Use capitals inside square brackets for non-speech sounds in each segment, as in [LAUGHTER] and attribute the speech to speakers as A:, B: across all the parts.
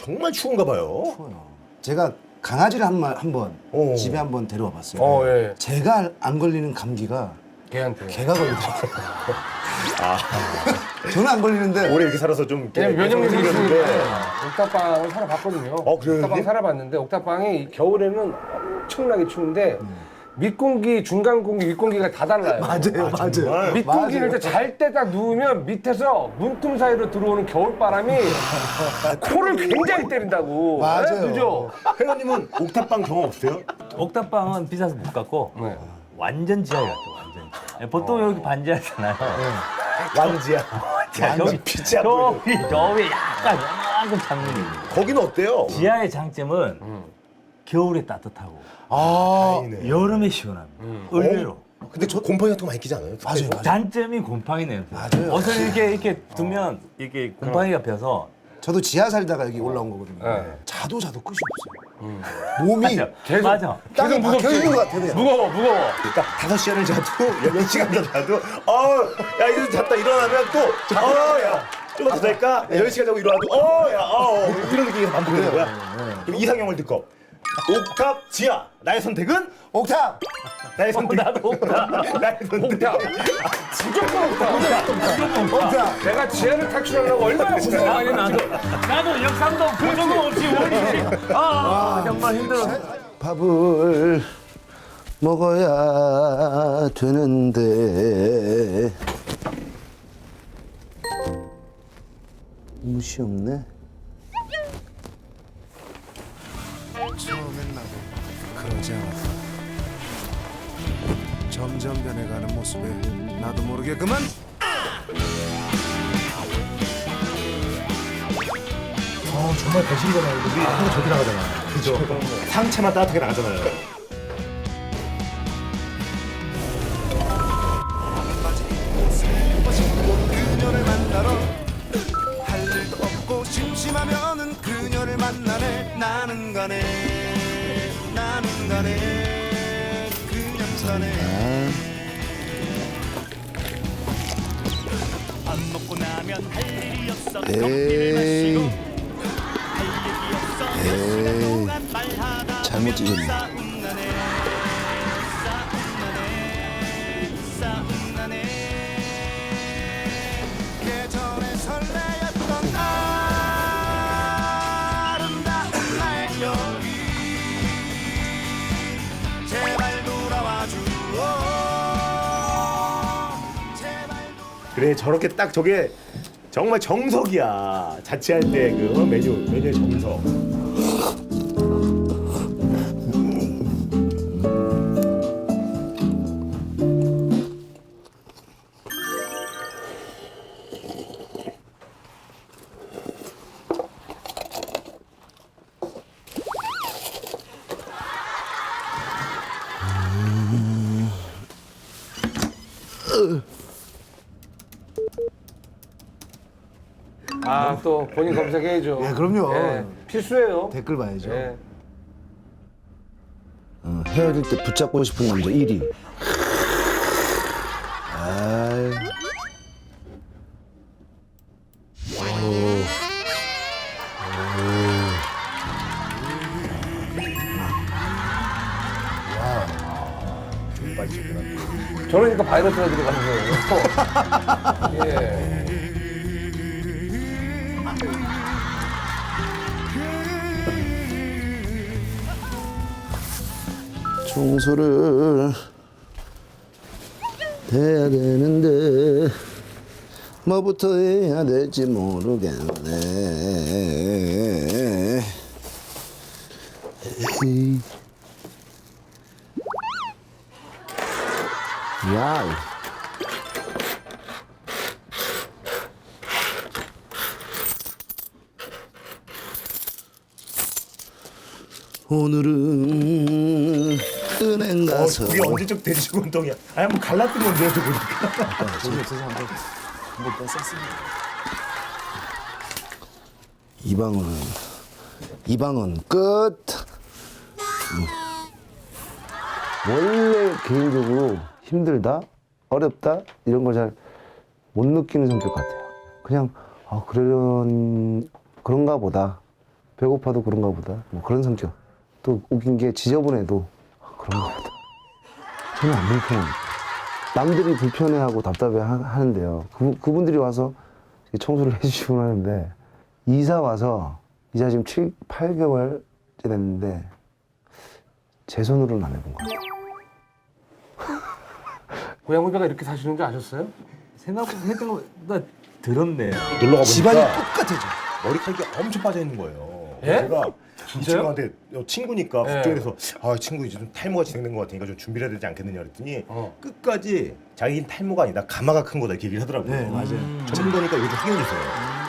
A: 정말 추운가 봐요.
B: 제가 강아지를 한번 한번
A: 오.
B: 집에 한번 데려와 봤어요.
C: 어, 예.
B: 제가 안 걸리는 감기가
C: 걔한테.
B: 개가 걸리더라고요. [LAUGHS] 저는 안 걸리는데
A: 오래 이렇게 살아서 좀
C: 그냥 면역력이
A: 생겼는데.
C: 있으니까 옥탑방을 살아봤거든요.
A: 어, 그래요,
C: 옥탑방
A: 형님?
C: 살아봤는데 옥탑방이 겨울에는 엄청나게 추운데 밑공기, 중간 공기, 윗공기가 다 달라요. [LAUGHS]
B: 맞아요, 맞아요.
A: 정말?
C: 밑공기를
B: 맞아요.
C: 잘때 딱 누우면 밑에서 문틈 사이로 들어오는 겨울바람이 [LAUGHS] 코를 굉장히 때린다고.
B: 맞아요.
C: 네? 그죠? [LAUGHS]
A: 회원님은 옥탑방 경험 없으세요?
D: 옥탑방은 비싸서 못 갔고
C: 네.
D: 완전 지하에 갔죠. 완전. 지하. 보통 여기 반지하잖아요.
A: 왕지야.
D: 자,
A: 완전
D: 여기
A: 빛이 안.
D: 저기 저 위에 약간 요만큼 창문이.
A: 거기는 어때요?
D: 지하의 장점은 겨울에 따뜻하고
B: 아
A: 다행이네.
D: 여름에 시원합니다. 의외로.
A: 근데 저 곰팡이 같은 거 많이 끼지 않아요?
B: 맞아요.
D: 단점이 곰팡이 냄새.
B: 맞아요.
D: 옷을 이렇게 이렇게 두면 이렇게 곰팡이가 펴서
B: 저도 지하 살다가 여기 올라온 거거든요.
C: 네.
B: 자도 자도 끝이 없어요. 몸이
D: 맞아.
C: 계속-
D: 맞아.
B: 땅에 박혀 있는 것 같아요. 그냥.
C: 무거워, 무거워.
A: 딱 다섯 시간을 자도 몇 시간 더 자도 어야 이제 잤다 일어나면 또 어야 좀 더 잘까? 열 시간 자고 일어나도 어야 어 이런 느낌이 반복되는 거야. 그럼 이상형을 듣고 옥탑 지하 나의 선택은
B: 옥탑
A: 나의 선택
D: 나도 옥탑. [LAUGHS]
A: 나의 선택
C: 옥탑. 무조건 옥탑.
B: 옥탑
C: 내가 지하를 탈출하려고 얼마나 고생 많이
D: 나도. 나도 역삼동 보조금 없이 원이지. 아 정말 힘들어.
B: 밥을 먹어야 되는데 무시 없네.
E: 점점 변해가는 모습에 나도 모르게 그만
A: 아 정말 배신이잖아요. 우리 한번 저기 나가잖아. 그죠? 상체만 따뜻하게 나가잖아요.
E: 그녀를 만나러 할 일도 없고 심심하면은 그녀를 만나네 나는 가네 나는 가네 가네.
B: 에이, 에이, 잘못 찍었네.
A: 그래 저렇게 딱 저게 정말 정석이야. 자취할 때 그 메뉴 메뉴의 정석.
C: 또 본인 검색해야죠.
B: 예, 그럼요.
C: 예, 필수예요.
B: 댓글 봐야죠.
C: 예.
B: 어, 헤어질 때 붙잡고 싶은 남자 1위. 아이.
C: 저러니까 바이러스가 들어가는 거예요. [LAUGHS] 예.
B: 청소를 해야 되는데 뭐부터 해야 될지 모르겠네. 야. 오늘은 은행
A: 어,
B: 가서
A: 그게 언제적 돼지 운동이야. 아니 한번 갈라뜨리 건데요, 저 보니까.
B: 이 방은 이 방은 끝. 음. 원래 개인적으로 힘들다, 어렵다 이런 걸 잘 못 느끼는 성격 같아요. 그냥 아 그런 그런가 보다 배고파도 그런가 보다. 뭐 그런 성격. 또 웃긴 게 지저분해도 아, 그런가 보다. 저는 안 불편합니다. 남들이 불편해하고 답답해 하- 하는데요. 그, 그분들이 와서 청소를 [LAUGHS] 해주시곤 하는데 이사 와서 이사 지금 7, 8개월째 됐는데 제 손으로는 안 해본 것 같아요. [LAUGHS]
C: 고양 후배가 이렇게 사시는 줄 아셨어요?
D: 생각보다 했던 것보다 들었네요.
A: 놀러 가보니까
F: 집안이 똑같아져.
A: 머리카락이 엄청 빠져 있는 거예요.
C: 예?
A: 제가 이
C: 진짜요?
A: 친구한테 어, 친구니까
C: 예.
A: 걱정해서 아 친구 이제 좀 탈모가 진행된 것 같으니까 좀 준비를 해야 되지 않겠느냐 그랬더니
C: 어.
A: 끝까지 자기는 탈모가 아니다 가마가 큰 거다 이렇게 얘기를 하더라고요.
F: 네, 맞아요.
A: 전문가니까 이거 좀 확인해 주세요.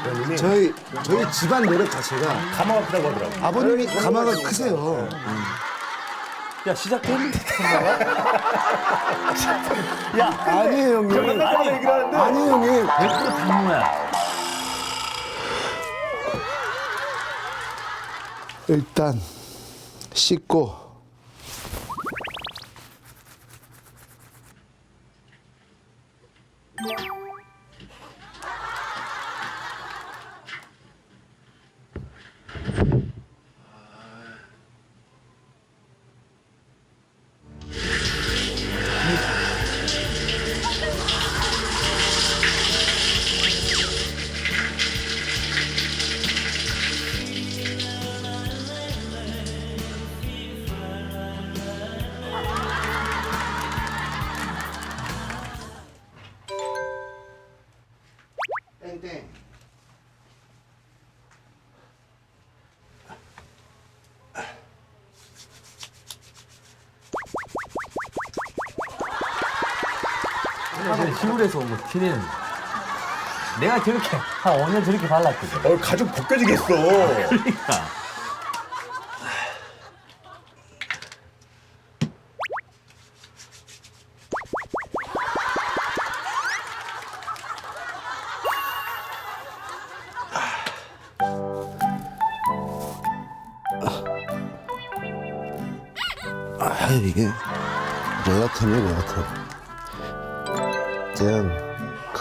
A: 그러더니
F: 저희 저희 집안 노력 자체가
A: 가마가 크다고 하더라고요.
F: 아버님이 가마가 크세요.
D: 야 시작했는데
F: 아니에요 형님.
A: 아니 얘기를 하는데
F: 아니에요 형님.
D: 100% 단무야.
F: 일단 씻고
D: 근데 시골에서 온 거 티는 내가 저렇게 한 5년 저렇게 발랐거든.
A: 어, 가죽 벗겨지겠어.
D: 그러니까.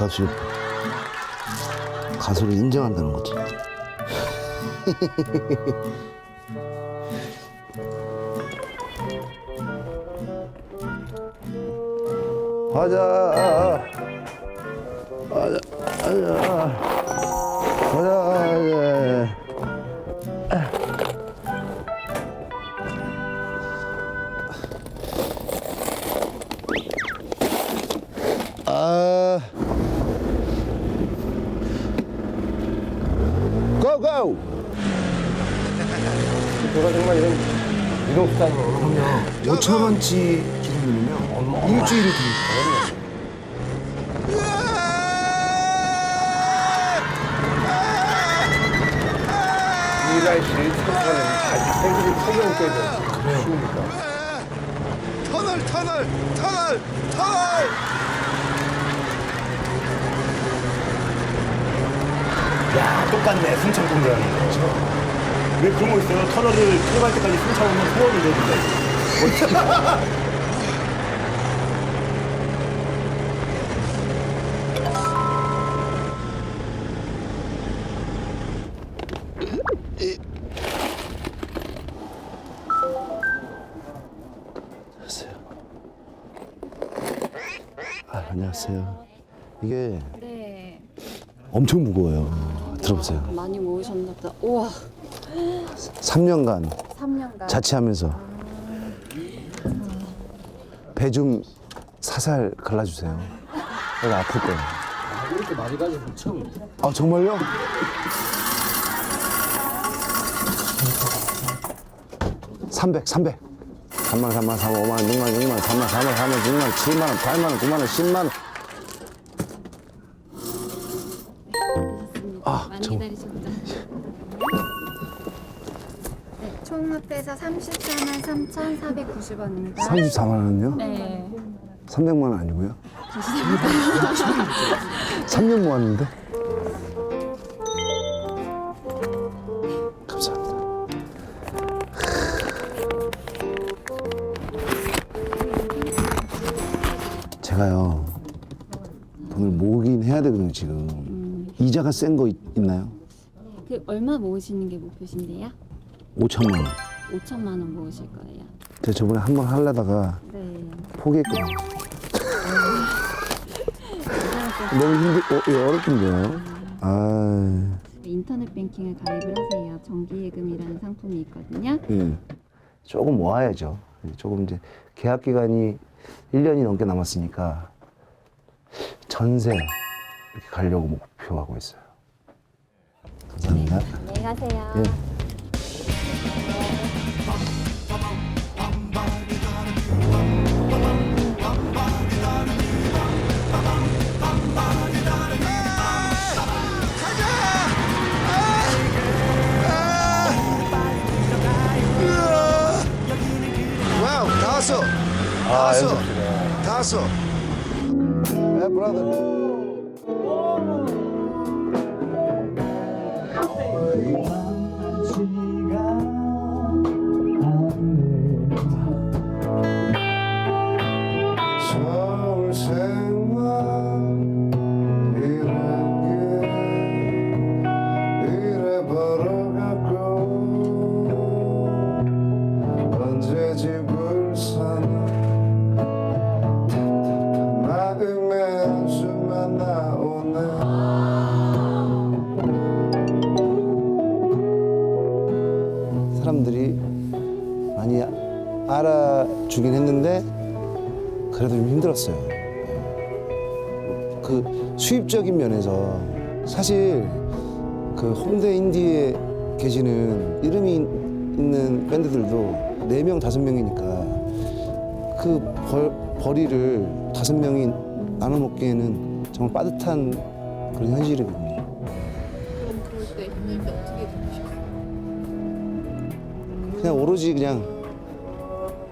B: 가수 가수를 인정한다는 거지. 가자. 가자. 가자.
C: 제가 정말 이런 수단으로 하면
F: 5천 원치 기름이면 일주일을 드릴게요.
C: 이 날씨를 참고하는 자기 생기를 책임을 져야 되는 쉬우니까.
E: 터널 터널 터널 터널
A: 야 똑같네 승천 공장. 왜 그런 거 있어요? 터널을 통과할 때까지 승차오면 소원을 내준다.
B: 안녕하세요. 아, 안녕하세요. 이게
G: 네,
B: 엄청 무거워요. 들어보세요.
G: 많이 모으셨나 보다. 우와,
B: 3년간
G: 3년간.
B: 자취하면서 배 좀 사살 갈라주세요. 내가 아플 거예요.
C: 이렇게 많이 가지고 처음.
B: 아 정말요? 삼백, 삼백. 3만, 3만, 4만, 5만, 6만, 6만, 3만, 4만, 4만, 6만, 7만 원, 8만 원, 9만 원, 10만 원.
G: 합해서 34만 3,490원입니다.
B: 34만 원은요?
G: 네.
B: 300만 원 아니고요? [LAUGHS] 3년 모았는데? 감사합니다. 제가요 돈을 모으긴 해야 되거든요 지금 이자가 센 거 있나요?
G: 그 얼마 모으시는 게 목표신데요?
B: 5천만 원.
G: 5천만 원 모으실 거예요.
B: 제가 저번에 한 번 하려다가
G: 네.
B: 포기했거든요. [LAUGHS] 너무 힘들, 어, 이거 어렵던데요. 아,
G: 인터넷 뱅킹을 가입을 하세요. 정기예금이라는 상품이 있거든요.
B: 음. 조금 모아야죠. 조금 이제 계약 기간이 1년이 넘게 남았으니까 전세 이렇게 가려고 목표하고 있어요. 감사합니다.
G: 안녕히 가세요.
B: 예. 주긴 했는데 그래도 좀 힘들었어요. 예. 그 수입적인 면에서 사실 그 홍대 인디에 계시는 이름이 있는 밴드들도 네 명 다섯 명이니까 그 벌, 벌이를 다섯 명이 나눠 먹기에는 정말 빠듯한 그런 현실이거든요. 그냥 오로지 그냥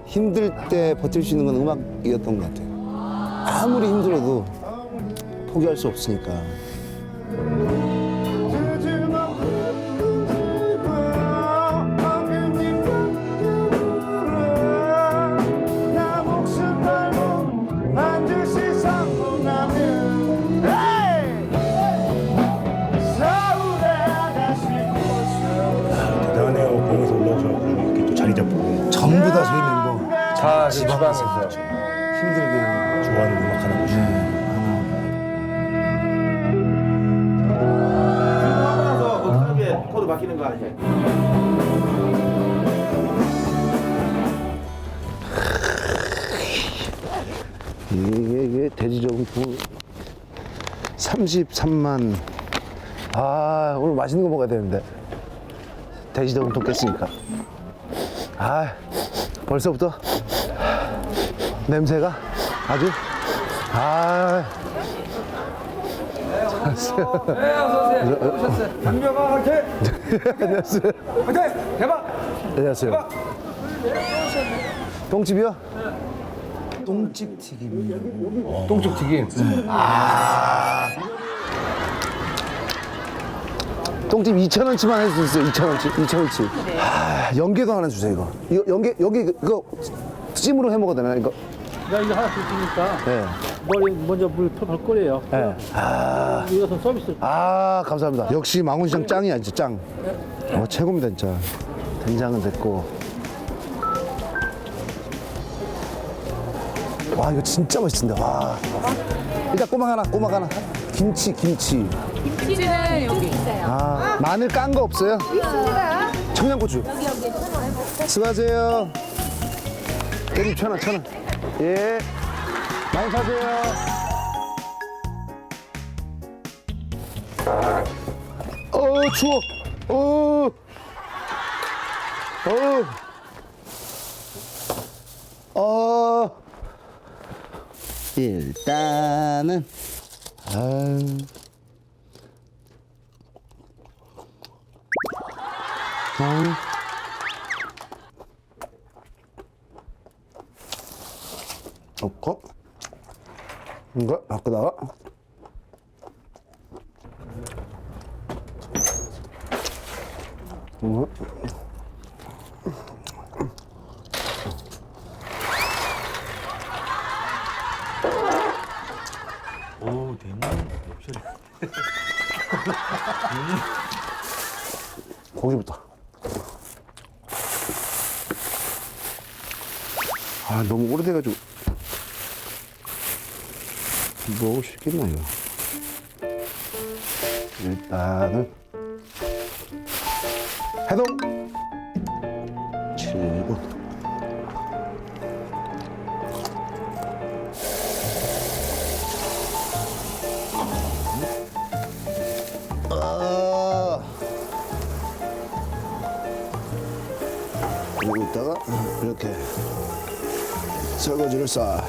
B: 힘들 때 버틸 수 있는 건 음악이었던 것 같아요. 아무리 힘들어도 포기할 수 없으니까.
F: 다
C: 지방에서.
F: 힘들게
A: 좋아하는 음악 하나 보시고.
H: 코드 바뀌는 거 아니에요?
B: 이게, 이게 돼지저금통 33만. 아, 오늘 맛있는 거 먹어야 되는데. 돼지저금통 깼으니까. 아, 벌써부터 냄새가 아주. 아,
C: 네, 어서 오세요. 오셨어요. 담벼가 화이팅!
B: 안녕하세요.
C: 화이팅! 대박!
B: 안녕하세요. 똥집이요?
F: 똥집 튀김
C: 똥집 튀김.
B: 똥집 2,000원치만 할 수 있어요. 2,000원치. 2,000원치. 아, 연계도 하나 주세요, 이거. 이거 연계, 여기 그거 찜으로 해 먹어도 되나, 이거?
I: 나 이거 하나 줄 테니까
B: 네.
I: 머리 먼저 물 펄펄 끓여요.
B: 네. 아,
I: 이것은 서비스.
B: 아, 감사합니다. 역시 망원시장 짱이야, 진짜 짱. 어, 최고입니다, 진짜. 된장은 됐고. 와, 이거 진짜 맛있는데, 와. 일단 꼬막 하나, 꼬막 하나. 김치, 김치.
G: 김치는 여기 있어요.
B: 아, 마늘 깐 거 없어요? 있습니다. 청양고추. 여기, 여기. 수고하세요. 깻잎 천 원, 천 원. 예. 많이 사세요. 어, 추워. 어. 어. 어. 일단은 아. 음. 넣고 이거 바꾸다가 이거
H: 오
B: 고기부터. [LAUGHS] 아, 너무 오래돼가지고. 수 있겠나, 이거. 일단은. 해동! 7분. 아. 그리고 있다가 이렇게 설거지를 쌓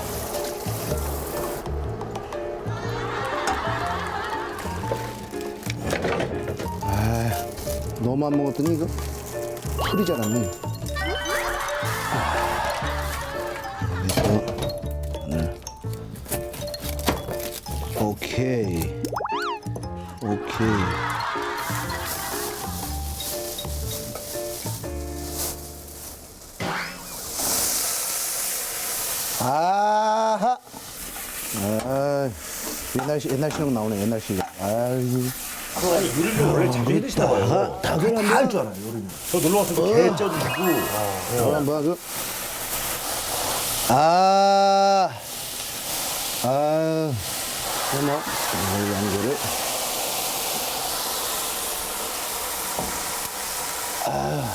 B: 안 먹었더니 이거 풀이 자랐네. 그래서 오늘 오케이 오케이. 아하. 아, 옛날 시 옛날 시험 나오네 옛날 시. 아 이고.
A: 요리를 원래 자주 해 드시나 봐요.
B: 다 그냥 다할줄 알아요 요리는.
A: 저 놀러 왔을 때게 쪄주시고.
B: 어, 한번 그. 아. 아. 그뭐 양고를. 아,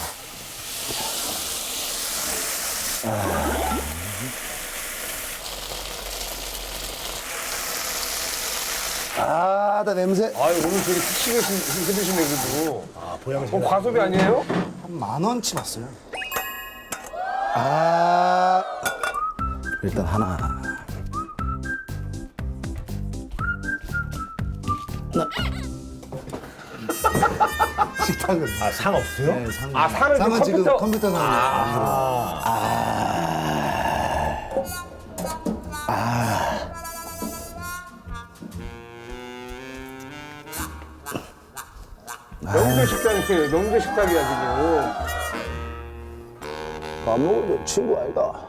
B: 나 냄새.
C: 아 오늘 되게 특식을 힘드시네 그래도.
A: 아, 보양식.
C: 어, 과소비 아니에요?
B: 한 만 원치 봤어요. 아, 일단 하나. 나. 식탁은.
A: 아, 상 없어요?
B: 네, 상.
C: 아 상은
B: 지금
C: 컴퓨터.
B: 컴퓨터 상이에요.
A: 아.
C: 명절 식당이에요. 명절 식당이야 지금.
B: 밥 먹을 친구 아이가.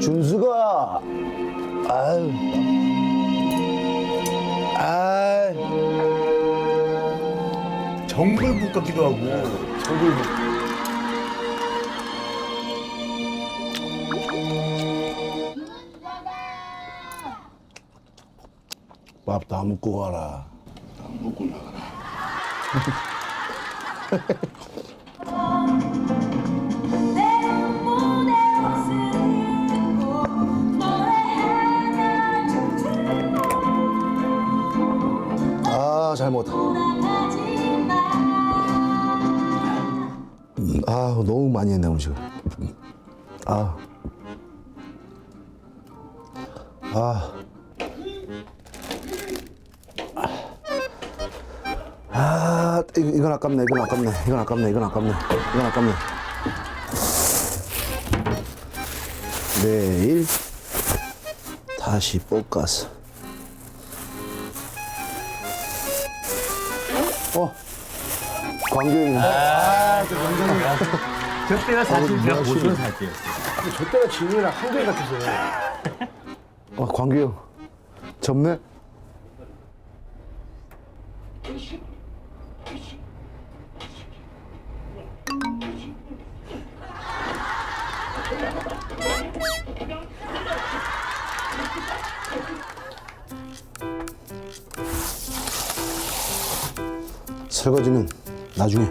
B: 준수가. 아유. 아유.
A: 정글북 같기도 하고. 정글북.
B: 밥 다 먹고 가라. 아, 잘 먹었다. 음, 아, 너무 많이 했네, 음식을. 아. 아. 이- 이건 아깝네, 이건 아깝네, 이건 아깝네, 이건 아깝네, 이건 아깝네. 내일 다시 볶아서. 어, 광교이네. [LAUGHS]
D: 저 때가 사실 제가 보시면 살게요.
C: 근데 저 때가 진우랑 한결 같았어요.
B: 어, 광규 형. 접네? 설거지는 나중에.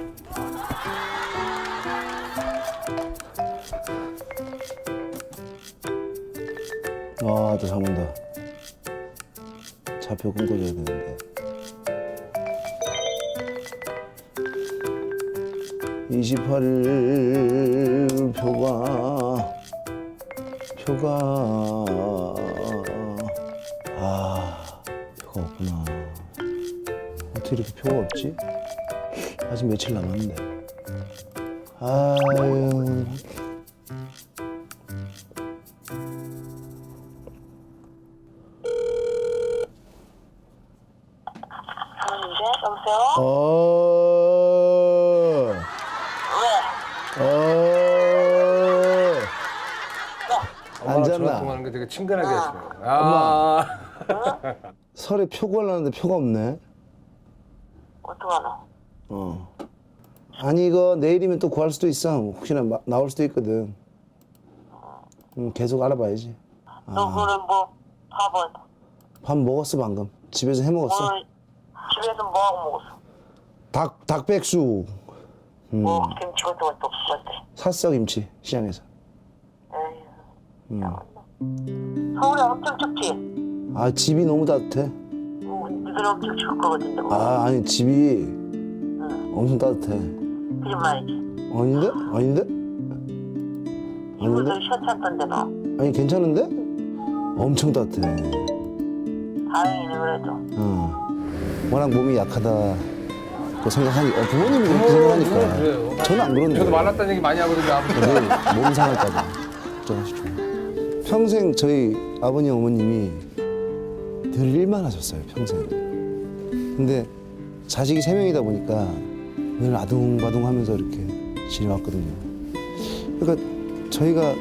B: 아, 또 잠온다. 차표 끊겨줘야 되는 며칠 남았는데. 아유.
J: 여보세요?
B: 어.
J: 왜?
B: 어. 앉았나?
C: 통화하는 게 되게 친근하게 했어요. 아,
B: 설에 표 구하려는데 표가 없네.
J: 어떡하노?
B: 어. 아니 이거 내일이면 또 구할 수도 있어. 혹시나 마- 나올 수도 있거든. 음, 계속 알아봐야지.
J: 너 그럼 뭐 밥은
B: 밥 먹었어 방금. 집에서 해 먹었어.
J: 오늘 집에서 뭐 하고 먹었어?
B: 닭 닭백수. 음,
J: 뭐 김치 같은 것도 없었대.
B: 샀어 김치 시장에서.
J: 에휴,
B: 음.
J: 서울에 엄청 춥지?
B: 아 집이 너무 따뜻해.
J: 뭐, 니들 엄청 추울 뭐.
B: 아 아니 집이 엄청 따뜻해.
J: 말이지.
B: 아닌데? 아닌데? 아닌데?
J: 시원찮던데 너.
B: 아니 괜찮은데? 엄청 따뜻해.
J: 다행이네 그래도.
B: 어. 워낙 몸이 약하다고 생각하니, 어, 부모님이 그렇게 생각하니까.
C: 그래요.
B: 저는 안 그런데.
C: 저도 말랐다는 얘기 많이 하거든요, 아버지.
B: 내일 몸 상할까봐 걱정하시죠. 평생 저희 아버님 어머님이 늘 일만 하셨어요 평생. 근데 자식이 세 명이다 보니까 늘 아둥바둥하면서 이렇게 지내왔거든요. 그러니까 저희가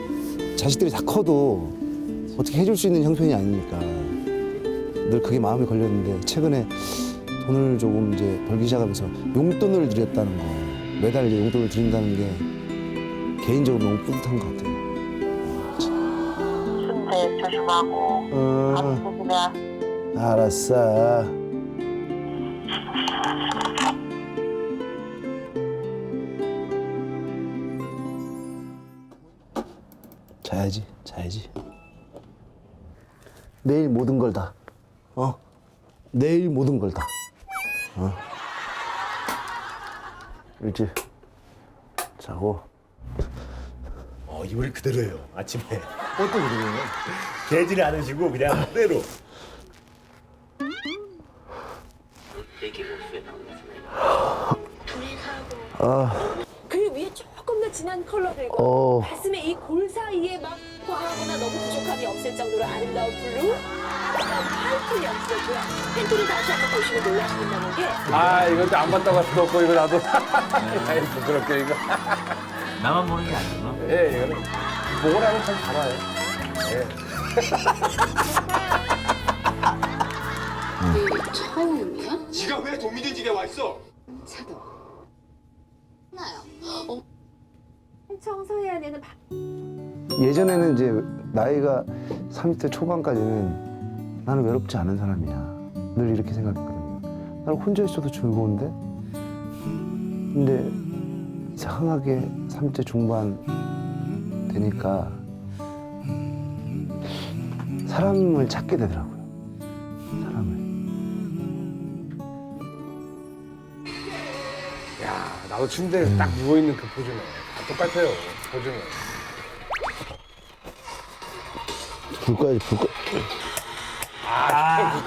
B: 자식들이 다 커도 어떻게 해줄 수 있는 형편이 아니니까 늘 그게 마음에 걸렸는데 최근에 돈을 조금 이제 벌기 시작하면서 용돈을 드렸다는 거 매달 이제 용돈을 드린다는 게 개인적으로 너무 뿌듯한 것 같아요.
J: 순대 조심하고.
B: 어,
J: 조심해.
B: 알았어. 자야지. 내일 모든 걸 다. 어? 내일 모든 걸 다. 어? 일찍 자고.
A: 어, 이불이 그대로예요. 아침에. 꽃도 그대로예요. 개질 않으시고 그냥 그대로.
K: 그 위에 조금 더 진한 컬러들과
B: 어.
K: 가슴에 이 골 사이에 막 과하거나 너무 부족함이 없을 정도로 아름다운 블루, 화이트 연습이고요. 팬티를 다시 한번 보시고 놀라시는다는 게
C: 아, 이것도 안 봤다고 할수 없고, 이거 나도. [LAUGHS] 아이, 부끄럽게, 이거.
D: 나만 보는 게 아니구나.
C: 예, 이거는. 나면 참 잘아요.
K: 처음이야? [LAUGHS]
H: 지가 왜 도민들 집에 와 있어?
K: 차도. 나요. 어. 청소해야 되는 바...
B: 예전에는 이제 나이가 30대 초반까지는 나는 외롭지 않은 사람이야. 늘 이렇게 생각했거든요. 나는 혼자 있어도 즐거운데? 근데 이상하게 30대 중반 되니까 사람을 찾게 되더라고요. 사람을.
C: 야, 나도 침대에 딱 누워있는 그 포즈네. 다 똑같아요, 포즈는.
B: 불 꺼야지, 불 꺼.
C: 아,